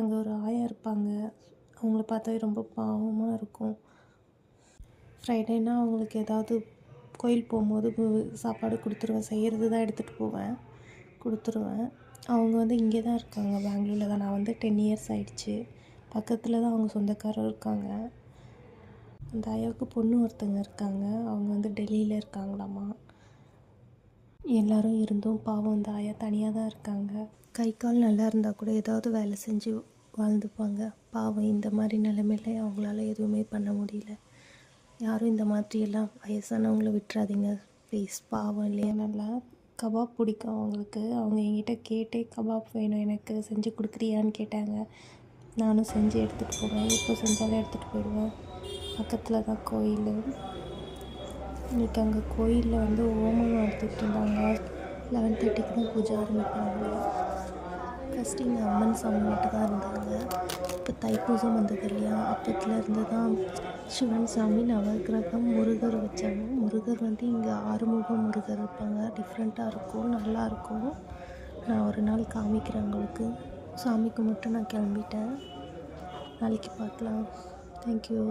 அங்கே ஒரு ஆயா இருப்பாங்க. அவங்கள பார்த்தாவே ரொம்ப பாவமாக இருக்கும். ஃப்ரைடேனா அவங்களுக்கு ஏதாவது கோயில் போகும்போது சாப்பாடு கொடுத்துருவேன். செய்கிறது தான் எடுத்துகிட்டு போவேன். கொடுத்துருவேன். அவங்க வந்து இங்கே தான் இருக்காங்க. பெங்களூரில் தான். நான் வந்து டென் இயர்ஸ் ஆயிடுச்சு. பக்கத்தில் தான் அவங்க சொந்தக்காரர் இருக்காங்க. அந்த ஆயாவுக்கு பொண்ணு ஒருத்தங்க இருக்காங்க. அவங்க வந்து டெல்லியில் இருக்காங்களாமா? எல்லாரும் இருந்தும் பாவம் அந்த ஆயா தனியாக தான் இருக்காங்க. கை கால் நல்லா இருந்தால் கூட ஏதாவது வேலை செஞ்சு வாழ்ந்துப்பாங்க பாவம் இந்த மாதிரி நிலைமையில அவங்களால எதுவுமே பண்ண முடியல. யாரும் இந்த மாதிரியெல்லாம் வயசானவங்கள விட்டுறாதீங்க. ப்ளீஸ் பாவம் இல்லையா? நல்லா கபாப் பிடிக்கும் அவங்களுக்கு. அவங்க என்கிட்ட கேட்டே கபாப் வேணும் எனக்கு செஞ்சு கொடுக்குறியான்னு கேட்டாங்க. நானும் செஞ்சு எடுத்துகிட்டு போவேன். எப்போ செஞ்சாலும் எடுத்துகிட்டு போயிடுவேன். பக்கத்தில் தான் கோயில். இன்றைக்கி அங்கே கோயிலில் வந்து ஹோமம் நடத்திட்டு இருந்தாங்க லெவன் தேர்ட்டிக்கு தான் பூஜை ஆரம்பிப்பாங்க. ஃபஸ்ட்டு இங்கே அம்மன் சாமி மட்டும் தான் இருந்தாங்க. இப்போ தைப்பூசம் வந்தது இல்லையா? அப்பத்துலேருந்து தான் சிவன் சாமி நவகிரகம் முருகர் வச்சாங்க முருகர் வந்து இங்கே ஆறுமுகம் முருகர் இருப்பாங்க. டிஃப்ரெண்ட்டாக இருக்கும் நல்லாயிருக்கும் நான் ஒரு நாள் காமிக்கிறேன் உங்களுக்கு. சாமிக்கு மட்டும் நான் கிளம்பிட்டேன். நாளைக்கு பார்க்கலாம். தேங்க்யூ